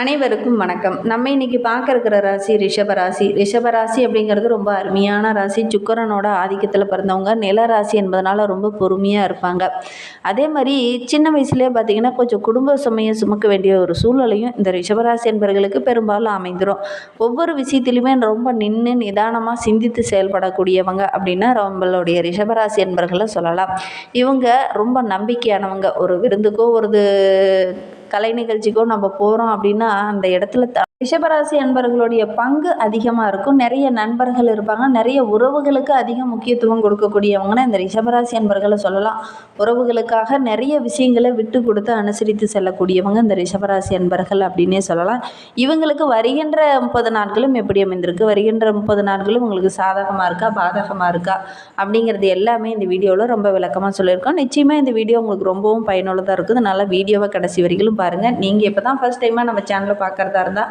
அனைவருக்கும் வணக்கம். நம்ம இன்னைக்கு பார்க்க இருக்கிற ராசி ரிஷபராசி. ரிஷபராசி அப்படிங்கிறது ரொம்ப அருமையான ராசி. சுக்கரனோட ஆதிக்கத்தில் பிறந்தவங்க. நில ராசி என்பதனால ரொம்ப பொறுமையாக இருப்பாங்க. அதே மாதிரி சின்ன வயசுலேயே பார்த்தீங்கன்னா கொஞ்சம் குடும்ப சுமையை சுமக்க வேண்டிய ஒரு சூழ்நிலையும் இந்த ரிஷபராசி என்பவர்களுக்கு பெரும்பாலும் அமைந்துடும் ஒவ்வொரு விஷயத்திலுமே ரொம்ப நின்று நிதானமாக சிந்தித்து செயல்படக்கூடியவங்க அப்படின்னா நம்மளுடைய ரிஷபராசி என்பர்களை சொல்லலாம். இவங்க ரொம்ப நம்பிக்கையானவங்க. ஒரு விருந்துக்கோ ஒரு கலை நிகழ்ச்சிக்கோ நம்ம போகிறோம் அப்படின்னா அந்த இடத்துல த ரிஷபராசி அன்பர்களுடைய பங்கு அதிகமாக இருக்கும். நிறைய நண்பர்கள் இருப்பாங்க. நிறைய உறவுகளுக்கு அதிக முக்கியத்துவம் கொடுக்கக்கூடியவங்கன்னா இந்த ரிஷபராசி அன்பர்களை சொல்லலாம். உறவுகளுக்காக நிறைய விஷயங்களை விட்டு கொடுத்து அனுசரித்து செல்லக்கூடியவங்க இந்த ரிஷபராசி அன்பர்கள் அப்படின்னே சொல்லலாம். இவங்களுக்கு வருகின்ற முப்பது நாட்களும் எப்படி அமைந்திருக்கு? வருகின்ற முப்பது நாட்களும் உங்களுக்கு சாதகமாக இருக்கா? பாதகமாக இருக்கா? அப்படிங்கிறது எல்லாமே இந்த வீடியோவில் ரொம்ப விளக்கமாக சொல்லியிருக்கோம். நிச்சயமாக இந்த வீடியோ உங்களுக்கு ரொம்பவும் பயனுள்ளதாக இருக்குது. அதனால் வீடியோவை கடைசி வரைக்கும் பாருங்கள் நீங்கள் இப்போ தான் ஃபஸ்ட் டைமாக நம்ம சேனலை பார்க்குறதா இருந்தால்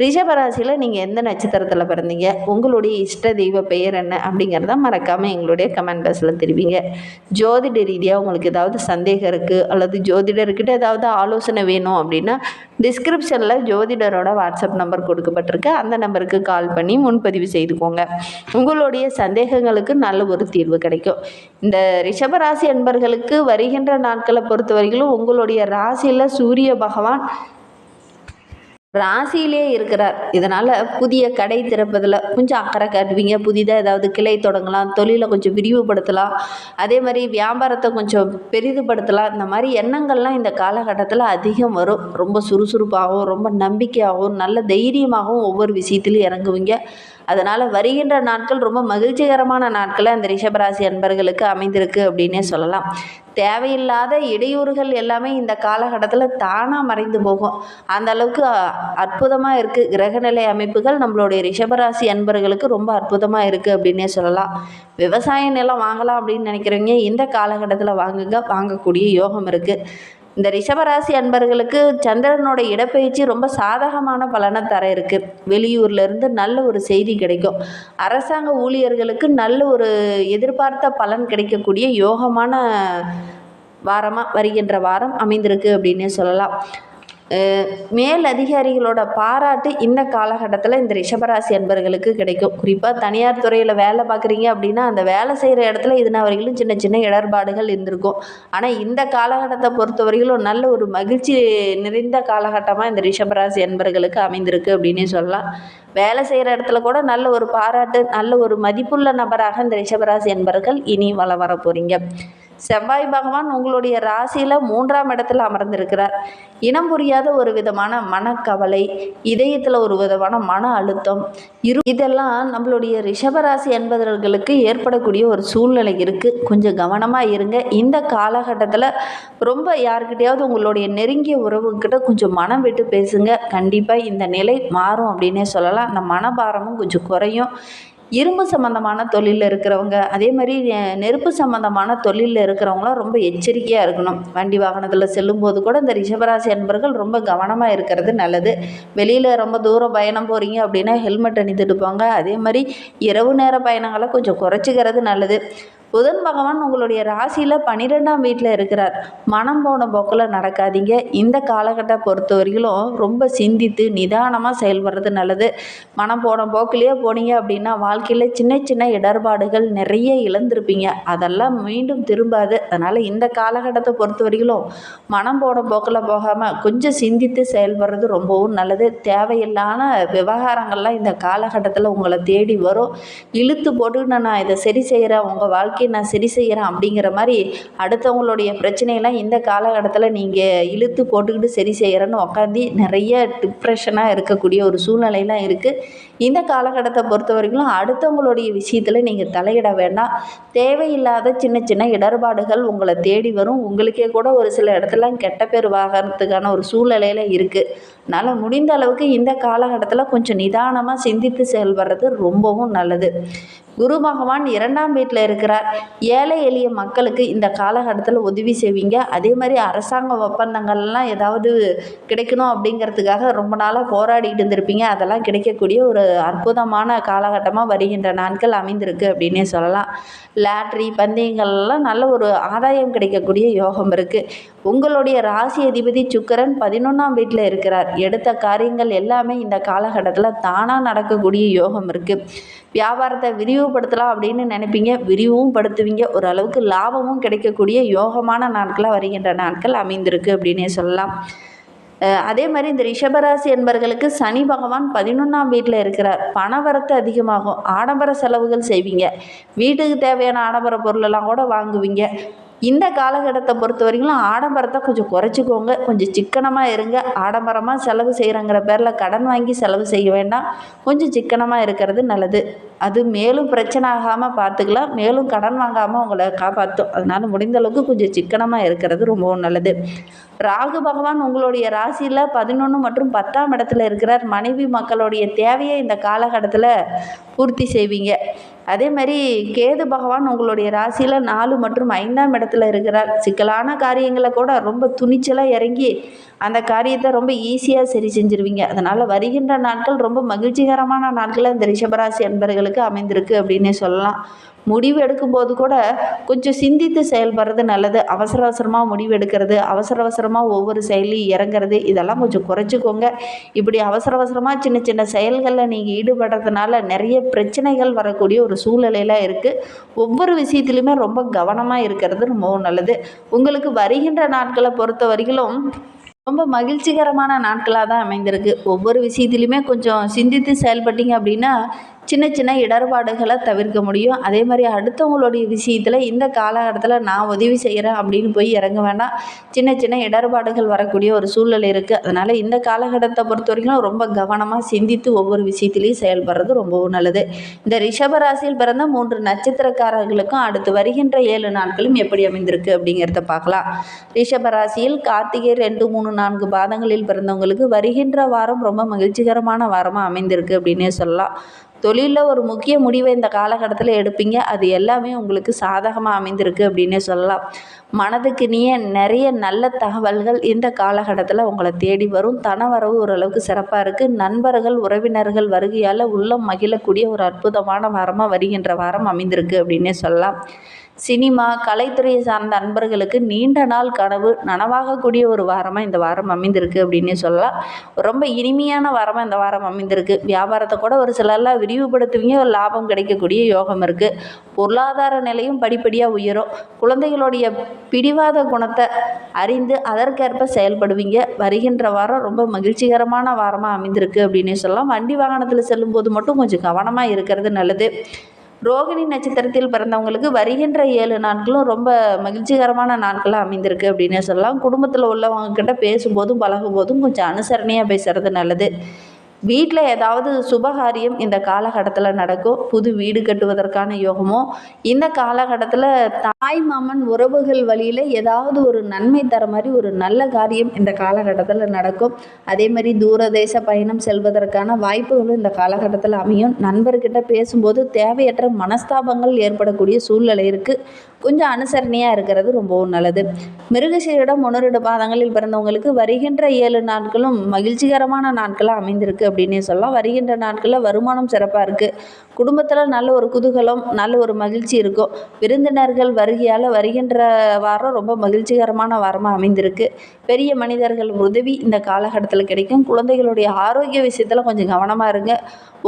ரிஷபராசியில் நீங்கள் எந்த நட்சத்திரத்தில் பிறந்தீங்க? உங்களுடைய இஷ்ட தெய்வ பெயர் என்ன? அப்படிங்கிறத மறக்காமல் எங்களுடைய கமெண்ட் பாக்ஸில் தெரிவிங்க. ஜோதிட ரீதியாக உங்களுக்கு ஏதாவது சந்தேகம் இருக்குது அல்லது ஜோதிடர்கிட்ட ஏதாவது ஆலோசனை வேணும் அப்படின்னா டிஸ்கிரிப்ஷனில் ஜோதிடரோட வாட்ஸ்அப் நம்பர் கொடுக்கப்பட்டிருக்கு. அந்த நம்பருக்கு கால் பண்ணி முன்பதிவு செய்துக்கோங்க. உங்களுடைய சந்தேகங்களுக்கு நல்ல ஒரு தீர்வு கிடைக்கும். இந்த ரிஷபராசி அன்பர்களுக்கு வருகின்ற நாட்களை பொறுத்த வரைக்கும் உங்களுடைய ராசியில் சூரிய பகவான் ராசியிலே இருக்கிறார். இதனால் புதிய கடை திறப்பதில் கொஞ்சம் அக்கறை காட்டுவீங்க. புதிதாக ஏதாவது கிளை தொடங்கலாம். தொழிலை கொஞ்சம் விரிவுபடுத்தலாம். அதே மாதிரி வியாபாரத்தை கொஞ்சம் பெரிதுபடுத்தலாம். இந்த மாதிரி எண்ணங்கள்லாம் இந்த காலகட்டத்தில் அதிகம் வரும். ரொம்ப சுறுசுறுப்பாகவும் ரொம்ப நம்பிக்கையாகவும் நல்ல தைரியமாகவும் ஒவ்வொரு விஷயத்துலையும் இறங்குவீங்க. அதனால் வருகின்ற நாட்கள் ரொம்ப மகிழ்ச்சிகரமான நாட்களை அந்த ரிஷபராசி அன்பர்களுக்கு அமைந்திருக்கு அப்படின்னே சொல்லலாம். தேவையில்லாத இடையூறுகள் எல்லாமே இந்த காலகட்டத்தில் தானாக மறைந்து போகும். அந்த அளவுக்கு அற்புதமாக இருக்குது கிரகநிலை அமைப்புகள் நம்மளுடைய ரிஷபராசி அன்பர்களுக்கு ரொம்ப அற்புதமாக இருக்குது அப்படின்னே சொல்லலாம். விவசாய நிலம் வாங்கலாம் அப்படின்னு நினைக்கிறவங்க இந்த காலகட்டத்தில் வாங்குங்க. வாங்கக்கூடிய யோகம் இருக்குது இந்த ரிஷபராசி அன்பர்களுக்கு சந்திரனோட இடப்பெயர்ச்சி ரொம்ப சாதகமான பலனை தர இருக்குது வெளியூர்லேருந்து நல்ல ஒரு செய்தி கிடைக்கும். அரசாங்க ஊழியர்களுக்கு நல்ல ஒரு எதிர்பார்த்த பலன் கிடைக்கக்கூடிய யோகமான வாரமாக வருகின்ற வாரம் அமைந்திருக்கு அப்படின்னே சொல்லலாம். மேல் அதிகாரிகளோட பாராட்டு இந்த காலகட்டத்தில் இந்த ரிஷபராசி அன்பர்களுக்கு கிடைக்கும். குறிப்பாக தனியார் துறையில் வேலை பார்க்குறீங்க அப்படின்னா அந்த வேலை செய்கிற இடத்துல இதுனா வரையிலும் சின்ன சின்ன இடர்பாடுகள் இருந்திருக்கும். ஆனால் இந்த காலகட்டத்தை பொறுத்த வரையிலும் நல்ல ஒரு மகிழ்ச்சி நிறைந்த காலகட்டமாக இந்த ரிஷபராசி அன்பர்களுக்கு அமைந்திருக்கு அப்படின்னே சொல்லலாம். வேலை செய்கிற இடத்துல கூட நல்ல ஒரு பாராட்டு நல்ல ஒரு மதிப்புள்ள நபராக இந்த ரிஷபராசி என்பர்கள் இனி வள வர போகிறீங்க செவ்வாய் பகவான் உங்களுடைய ராசியில் மூன்றாம் இடத்துல அமர்ந்திருக்கிறார். இனம் புரியாத ஒரு விதமான மனக்கவலை இதயத்தில் ஒரு விதமான மன அழுத்தம் இரு இதெல்லாம் நம்மளுடைய ரிஷபராசி என்பவர்களுக்கு ஏற்படக்கூடிய ஒரு சூழ்நிலை இருக்குது கொஞ்சம் கவனமாக இருங்க. இந்த காலகட்டத்தில் ரொம்ப யாருக்கிட்டையாவது உங்களுடைய நெருங்கிய உறவுக்கிட்ட கொஞ்சம் மனம் விட்டு பேசுங்க. கண்டிப்பாக இந்த நிலை மாறும் அப்படின்னே சொல்லலாம். அந்த மனபாரமும் கொஞ்சம் குறையும். இரும்பு சம்மந்தமான தொழிலில் இருக்கிறவங்க அதே மாதிரி நெருப்பு சம்மந்தமான தொழிலில் இருக்கிறவங்களாம் ரொம்ப எச்சரிக்கையாக இருக்கணும். வண்டி வாகனத்தில் செல்லும்போது கூட இந்த ரிஷபராசி அன்பர்கள் ரொம்ப கவனமாக இருக்கிறது நல்லது. வெளியில் ரொம்ப தூரம் பயணம் போகிறீங்க அப்படின்னா ஹெல்மெட் அணிந்துட்டு போங்க. அதே மாதிரி இரவு நேர பயணங்களை கொஞ்சம் குறைச்சிக்கிறது நல்லது. புதன் பகவான் உங்களுடைய ராசியில் பன்னிரெண்டாம் வீட்டில் இருக்கிறார். மனம் போன போக்கில் நடக்காதீங்க. இந்த காலகட்ட பொறுத்த வரையிலும் ரொம்ப சிந்தித்து நிதானமாக செயல்படுறது நல்லது. மனம் போன போக்கிலேயே போனீங்க அப்படின்னா வாழ்க்கையில் சின்ன சின்ன இடர்பாடுகள் நிறைய இழந்திருப்பீங்க. அதெல்லாம் மீண்டும் திரும்பாது. அதனால் இந்த காலகட்டத்தை பொறுத்த வரையிலும் மனம் போன போக்கில் போகாமல் கொஞ்சம் சிந்தித்து செயல்படுறது ரொம்பவும் நல்லது. தேவையில்லான விவகாரங்கள்லாம் இந்த காலகட்டத்தில் உங்களை தேடி வரும். இழுத்து போட்டு நான் இதை சரி செய்கிறேன் உங்கள் வாழ்க்கை வாழ்க்கையை நான் சரி செய்கிறேன் அப்படிங்கிற மாதிரி அடுத்தவங்களுடைய பிரச்சனையெல்லாம் இந்த காலகட்டத்தில் நீங்கள் இழுத்து போட்டுக்கிட்டு சரி செய்கிறேன்னு உட்காந்து நிறைய டிப்ரெஷனாக இருக்கக்கூடிய ஒரு சூழ்நிலையெல்லாம் இருக்குது இந்த காலகட்டத்தை பொறுத்த வரைக்கும் அடுத்தவங்களுடைய விஷயத்தில் நீங்கள் தலையிட வேண்டாம். தேவையில்லாத சின்ன சின்ன இடர்பாடுகள் உங்களை தேடி வரும். உங்களுக்கே கூட ஒரு சில இடத்துல கெட்ட பேர் வாங்கிறதுக்கான ஒரு சூழ்நிலையில் இருக்குது அதனால் முடிந்த அளவுக்கு இந்த காலகட்டத்தில் கொஞ்சம் நிதானமாக சிந்தித்து செயல்படுறது ரொம்பவும் நல்லது. குரு பகவான் இரண்டாம் வீட்டில் இருக்கிறார். ஏழை எளிய மக்களுக்கு இந்த காலகட்டத்தில் உதவி செய்வீங்க. அதே மாதிரி அரசாங்க ஒப்பந்தங்கள்லாம் ஏதாவது கிடைக்கணும் அப்படிங்கிறதுக்காக ரொம்ப நாளாக போராடிக்கிட்டு இருந்திருப்பீங்க. அதெல்லாம் கிடைக்கக்கூடிய ஒரு அற்புதமான காலகட்டமாக வருகின்ற நாட்கள் அமைந்திருக்கு அப்படின்னே சொல்லலாம். லாட்ரி பந்தயங்கள்லாம் நல்ல ஒரு ஆதாயம் கிடைக்கக்கூடிய யோகம் இருக்குது உங்களுடைய ராசி அதிபதி சுக்கரன் பதினொன்றாம் வீட்டில் இருக்கிறார். எடுத்த காரியங்கள் எல்லாமே இந்த காலகட்டத்தில் தானாக நடக்கக்கூடிய யோகம் இருக்குது வியாபாரத்தை விரிவுபடுத்தலாம் அப்படின்னு நினைப்பீங்க. விரிவும் படுத்துவீங்க. ஓரளவுக்கு லாபமும் கிடைக்கக்கூடிய யோகமான நாட்களாக வருகின்ற நாட்கள் அமைந்திருக்கு அப்படின்னே சொல்லலாம். அதே மாதிரி இந்த ரிஷபராசி என்பர்களுக்கு சனி பகவான் பதினொன்றாம் வீட்டில் இருக்கிறார். பணவரத்து அதிகமாகும். ஆடம்பர செலவுகள் செய்வீங்க. வீட்டுக்கு தேவையான ஆடம்பர பொருளெல்லாம் கூட வாங்குவீங்க. இந்த காலகட்டத்தை பொறுத்த வரைக்கும் ஆடம்பரத்தை கொஞ்சம் குறைச்சிக்கோங்க. கொஞ்சம் சிக்கனமாக இருங்க. ஆடம்பரமாக செலவு செய்கிறங்கிற பேரில் கடன் வாங்கி செலவு செய்ய வேண்டாம். கொஞ்சம் சிக்கனமாக இருக்கிறது நல்லது. அது மேலும் பிரச்சனை ஆகாமல் பார்த்துக்கலாம். மேலும் கடன் வாங்காமல் உங்களை காப்பாற்றும் அதனால் முடிந்த அளவுக்கு கொஞ்சம் சிக்கனமாக இருக்கிறது ரொம்பவும் நல்லது. ராகு பகவான் உங்களுடைய ராசியில் பதினொன்று மற்றும் பத்தாம் இடத்துல இருக்கிறார். மனைவி மக்களுடைய தேவையை இந்த காலகட்டத்தில் பூர்த்தி செய்வீங்க. அதே மாதிரி கேது பகவான் உங்களுடைய ராசியில் நாலு மற்றும் ஐந்தாம் இடத்துல இருக்கிறார். சிக்கலான காரியங்களை கூட ரொம்ப துணிச்சலாக இறங்கி அந்த காரியத்தை ரொம்ப ஈஸியாக சரி செஞ்சுருவீங்க. அதனால் வருகின்ற நாட்கள் ரொம்ப மகிழ்ச்சிகரமான நாட்கள் இந்த ரிஷபராசி அன்பர்களுக்கு அமைந்திருக்கு அப்படின்னே சொல்லலாம். முடிவு எடுக்கும்போது கூட கொஞ்சம் சிந்தித்து செயல்படுறது நல்லது. அவசர அவசரமாக முடிவு எடுக்கிறது அவசர அவசரமாக ஒவ்வொரு செயலையும் இறங்குறது இதெல்லாம் கொஞ்சம் குறைச்சிக்கோங்க. இப்படி அவசர அவசரமாக சின்ன சின்ன செயல்களில் நீங்கள் ஈடுபடுறதுனால நிறைய பிரச்சனைகள் வரக்கூடிய ஒரு ஒரு சூழ்நிலையெல்லாம் இருக்குது ஒவ்வொரு விஷயத்துலையுமே ரொம்ப கவனமாக இருக்கிறது ரொம்பவும் நல்லது. உங்களுக்கு வருகின்ற நாட்களை பொறுத்த வரைக்கும் ரொம்ப மகிழ்ச்சிகரமான நாட்களாக தான் அமைந்திருக்கு. ஒவ்வொரு விஷயத்துலையுமே கொஞ்சம் சிந்தித்து செயல்பட்டீங்க அப்படின்னா சின்ன சின்ன இடர்பாடுகளை தவிர்க்க முடியும். அதே மாதிரி அடுத்தவங்களுடைய விஷயத்தில் இந்த காலகட்டத்தில் நான் உதவி செய்கிறேன் அப்படின்னு போய் இறங்க வேண்டாம். சின்ன சின்ன இடர்பாடுகள் வரக்கூடிய ஒரு சூழ்நிலை இருக்குது அதனால் இந்த காலகட்டத்தை பொறுத்த வரைக்கும் ரொம்ப கவனமாக சிந்தித்து ஒவ்வொரு விஷயத்துலையும் செயல்படுறது ரொம்பவும் நல்லது. இந்த ரிஷப ராசியில் பிறந்த மூன்று நட்சத்திரக்காரர்களுக்கும் அடுத்து வருகின்ற ஏழு நாட்களும் எப்படி அமைந்திருக்கு அப்படிங்கிறத பார்க்கலாம். ரிஷபராசியில் கார்த்திகை ரெண்டு மூணு நான்கு பாதங்களில் பிறந்தவங்களுக்கு வருகின்ற வாரம் ரொம்ப மகிழ்ச்சிகரமான வாரமாக அமைந்திருக்கு அப்படின்னே சொல்லலாம். தொழிலில் ஒரு முக்கிய முடிவை இந்த காலகட்டத்தில் எடுப்பீங்க. அது எல்லாமே உங்களுக்கு சாதகமாக அமைந்திருக்கு அப்படின்னே சொல்லலாம். மனதுக்கு நீயே நிறைய நல்ல தகவல்கள் இந்த காலகட்டத்தில் உங்களை தேடி வரும். தனவரவு ஓரளவுக்கு சிறப்பாக இருக்குது நண்பர்கள் உறவினர்கள் வருகையால் உள்ளம் மகிழக்கூடிய ஒரு அற்புதமான வாரமாக வருகின்ற வாரம் அமைந்திருக்கு அப்படின்னே சொல்லலாம். சினிமா கலைத்துறையை சார்ந்த அன்பர்களுக்கு நீண்ட நாள் கனவு நனவாகக்கூடிய ஒரு வாரமாக இந்த வாரம் அமைந்திருக்கு அப்படின்னே சொல்லலாம். ரொம்ப இனிமையான வாரமாக இந்த வாரம் அமைந்திருக்கு. வியாபாரத்தை கூட ஒரு சிலர்லாம் விரிவுபடுத்துவீங்க ஒரு லாபம் கிடைக்கக்கூடிய யோகம் இருக்குது பொருளாதார நிலையும் படிப்படியாக உயரும். குழந்தைகளுடைய பிடிவாத குணத்தை அறிந்து அதற்கேற்ப செயல்படுவீங்க. வருகின்ற வாரம் ரொம்ப மகிழ்ச்சிகரமான வாரமாக அமைந்திருக்கு அப்படின்னே சொல்லலாம். வண்டி வாகனத்தில் செல்லும்போது மட்டும் கொஞ்சம் கவனமாக இருக்கிறது நல்லது. ரோகிணி நட்சத்திரத்தில் பிறந்தவங்களுக்கு வருகின்ற ஏழு நாட்களும் ரொம்ப மகிழ்ச்சிகரமான நாட்களாக அமைந்திருக்கு அப்படின்னு சொல்லலாம். குடும்பத்தில் உள்ளவங்க கிட்ட பேசும்போதும் பழகும்போதும் கொஞ்சம் அனுசரணையாக பேசுகிறது நல்லது. வீட்டில் ஏதாவது சுபகாரியம் இந்த காலகட்டத்தில் நடக்கும் புது வீடு கட்டுவதற்கான யோகமோ இந்த காலகட்டத்தில் தாய் மாமன் உறவுகள் வழியில் ஏதாவது ஒரு நன்மை தர மாதிரி ஒரு நல்ல காரியம் இந்த காலகட்டத்தில் நடக்கும். அதே மாதிரி தூரதேச பயணம் செல்வதற்கான வாய்ப்புகளும் இந்த காலகட்டத்தில் அமையும். நண்பர்கிட்ட பேசும்போது தேவையற்ற மனஸ்தாபங்கள் ஏற்படக்கூடிய சூழ்நிலை இருக்குது கொஞ்சம் அனுசரணையாக இருக்கிறது ரொம்பவும் நல்லது. மிருகசீரிடம் உணரிட பாதங்களில் பிறந்தவங்களுக்கு வருகின்ற ஏழு நாட்களும் மகிழ்ச்சிகரமான நாட்களாக அமைந்திருக்கு அப்படின்னே சொல்லலாம். வருகின்ற நாட்களில் வருமானம் சிறப்பாக இருக்குது குடும்பத்தில் நல்ல ஒரு குதூகலம் நல்ல ஒரு மகிழ்ச்சி இருக்கும். விருந்தினர்கள் வருகையால் வருகின்ற வாரம் ரொம்ப மகிழ்ச்சிகரமான வாரமாக அமைந்திருக்கு. பெரிய மனிதர்கள் உதவி இந்த காலகட்டத்தில் கிடைக்கும். குழந்தைகளுடைய ஆரோக்கிய விஷயத்தில் கொஞ்சம் கவனமாக இருங்க.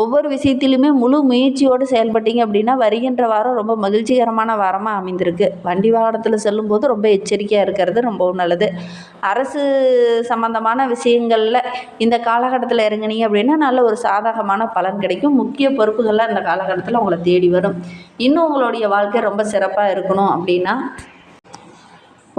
ஒவ்வொரு விஷயத்திலுமே முழு முயற்சியோடு செயல்பட்டீங்க அப்படின்னா வருகின்ற வாரம் ரொம்ப மகிழ்ச்சிகரமான வாரமாக அமைந்திருக்கு. வண்டி வாகனத்தில் செல்லும்போது ரொம்ப எச்சரிக்கையாக இருக்கிறது ரொம்பவும் நல்லது. அரசு சம்பந்தமான விஷயங்களில் இந்த காலகட்டத்தில் இறங்குனீங்க அப்படின்னா நல்ல ஒரு சாதகமான பலன் கிடைக்கும்? முக்கிய பொறுப்புகள்லாம் இந்த காலகட்டத்தில் உங்களை தேடி வரும். இன்னும் உங்களுடைய வாழ்க்கை ரொம்ப சிறப்பாக இருக்கணும் அப்படின்னா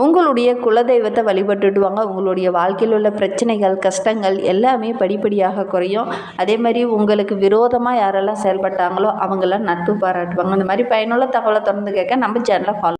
உங்களுடைய குலதெய்வத்தை வழிபட்டுட்டு வாங்க உங்களுடைய வாழ்க்கையில் உள்ள பிரச்சனைகள் கஷ்டங்கள் எல்லாமே படிப்படியாக குறையும். அதே மாதிரி உங்களுக்கு விரோதமாக யாரெல்லாம் செயல்பட்டாங்களோ அவங்கெல்லாம் நட்பு பாராட்டுவாங்க. இந்த மாதிரி பயனுள்ள தகவலை தொடர்ந்து கேட்க நம்ம சேனலை ஃபாலோ